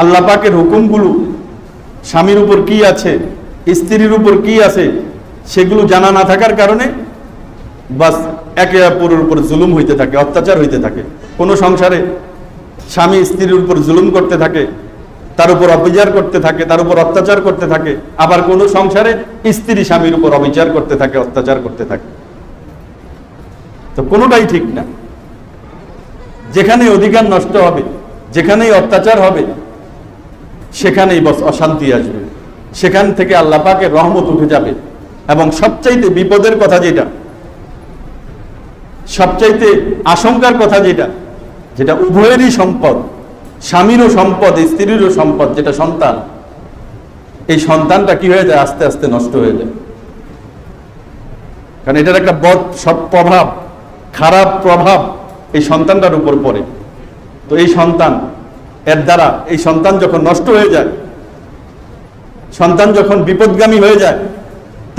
আল্লাহ পাকের হুকুমগুলো স্বামীর উপর কি আছে, স্ত্রীর উপর কি আছে, সেগুলো জানা না থাকার কারণে বাস একে অপরের উপর জুলুম হইতে থাকে, অত্যাচার হইতে থাকে। কোনো সংসারে স্বামী স্ত্রীর উপর জুলুম করতে থাকে, তার উপর অবিচার করতে থাকে, তার উপর অত্যাচার করতে থাকে, আবার কোনো সংসারে স্ত্রী স্বামীর উপর অবিচার করতে থাকে, অত্যাচার করতে থাকে। তো কোনোটাই ঠিক না। যেখানে অধিকার নষ্ট হবে, যেখানেই অত্যাচার হবে সেখানেই বস অশান্তি আসবে। সেখান থেকে আল্লাহ পাকের রহমত উঠে যাবে। এবং সবচাইতে বিপদের কথা যেটা, সবচাইতে আশঙ্কার কথা যেটা যেটা উভয়েরই সম্পদ, স্বামীরও সম্পদ, স্ত্রীরও সম্পদ, যেটা সন্তান, এই সন্তানটা কি হয়ে যায়? আস্তে আস্তে নষ্ট হয়ে যায়। কারণ এটার একটা বদ সব প্রভাব, খারাপ প্রভাব এই সন্তানটার উপর পড়ে। তো এই সন্তান এর দ্বারা এই সন্তান যখন নষ্ট হয়ে যায়, সন্তান যখন বিপদগামী হয়ে যায়,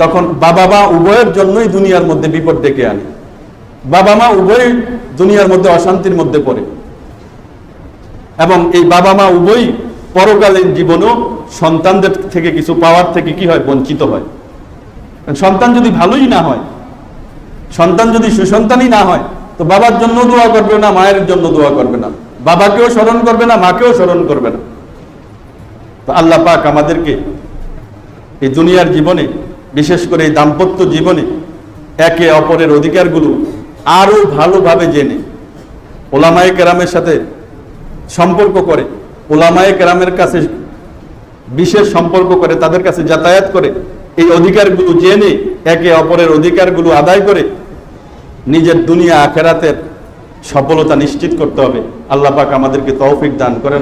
তখন বাবা মা উভয়ের জন্যই দুনিয়ার মধ্যে বিপদ ডেকে আনে। বাবা মা উভয়ই দুনিয়ার মধ্যে অশান্তির মধ্যে পড়ে। এবং এই বাবা মা উভয়ই পরকালীন জীবনেও সন্তানদের থেকে কিছু পাওয়ার থেকে কি হয়? বঞ্চিত হয়। সন্তান যদি ভালোই না হয়, সন্তান যদি সুসন্তানই না হয়, তো বাবার জন্য দোয়া করবে না, মায়ের জন্য দোয়া করবে না। বাবাকেও স্মরণ করবে না, মাকেও স্মরণ করবে না। তো আল্লাহ পাক আমাদেরকে এই দুনিয়ার জীবনে, বিশেষ করে এই দাম্পত্য জীবনে, একে অপরের অধিকারগুলো আরও ভালোভাবে জেনে, ওলামায়ে কেরামের সাথে সম্পর্ক করে, ওলামায়ে কেরামের কাছে বিশেষ সম্পর্ক করে, তাদের কাছে যাতায়াত করে, এই অধিকারগুলো জেনে, একে অপরের অধিকারগুলো আদায় করে, নিজের দুনিয়া আখেরাতের সফলতা নিশ্চিত করতে হবে। আল্লাহ পাক আমাদেরকে তৌফিক দান করেন।